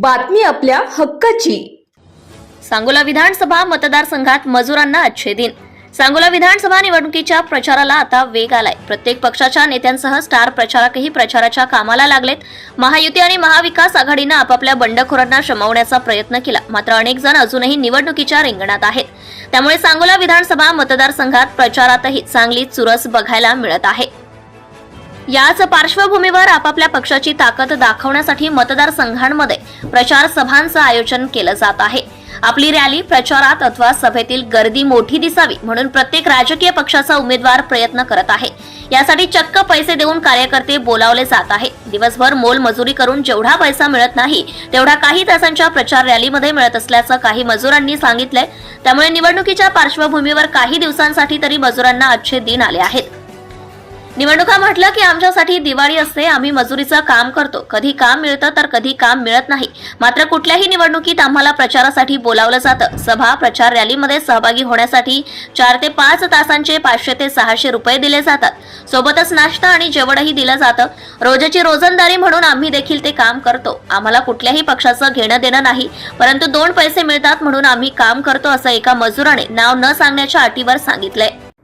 बातमी आपल्या हक्काची. सांगोला विधानसभा मतदारसंघात मजुरांना अच्छे दिन सांगोला विधानसभा निवडणुकीच्या प्रचाराला आता वेग आलाय. प्रत्येक पक्षाच्या नेत्यांसह स्टार प्रचारकही प्रचाराच्या कामाला लागलेत. महायुती आणि महाविकास आघाडीनं आपापल्या बंडखोरांना शमवण्याचा प्रयत्न केला. मात्र अनेक जण अजूनही निवडणुकीच्या रिंगणात आहेत. त्यामुळे सांगोला विधानसभा मतदारसंघात प्रचारातही चांगली चुरस बघायला मिळत आहे. याच पार्श्वभूमीवर आपापल्या पक्षाची ताकद दाखवण्यासाठी मतदारसंघांमध्ये प्रचार सभांचं आयोजन केलं जात आहे. आपली रॅली प्रचारात अथवा सभेतील गर्दी मोठी दिसावी म्हणून प्रत्येक राजकीय पक्षाचा उमेदवार प्रयत्न करत आहे. यासाठी चक्क पैसे देऊन कार्यकर्ते बोलावले जात आहे. दिवसभर मोल मजुरी करून जेवढा पैसा मिळत नाही तेवढा काही तासांच्या प्रचार रॅलीमध्ये मिळत असल्याचं काही मजुरांनी सांगितलंय. त्यामुळे निवडणुकीच्या पार्श्वभूमीवर काही दिवसांसाठी तरी मजुरांना अच्छे दिन आले आहेत. निवडणुका म्हटलं की आमच्यासाठी दिवाळी असते आम्ही मजुरीचं काम करतो. कधी काम मिळतं तर कधी काम मिळत नाही. मात्र कुठल्याही निवडणुकीत आम्हाला प्रचारासाठी बोलावलं जातं. सभा प्रचार रॅलीमध्ये सहभागी होण्यासाठी चार ते पाच तासांचे पाचशे ते सहाशे रुपये दिले जातात. सोबतच नाश्ता आणि जेवणही दिलं जातं. रोजची रोजंदारी म्हणून आम्ही देखील ते काम करतो. आम्हाला कुठल्याही पक्षाचं घेणं देणं नाही परंतु दोन पैसे मिळतात म्हणून आम्ही काम करतो असं एका मजुराने नाव न सांगण्याच्या अटीवर सांगितलंय.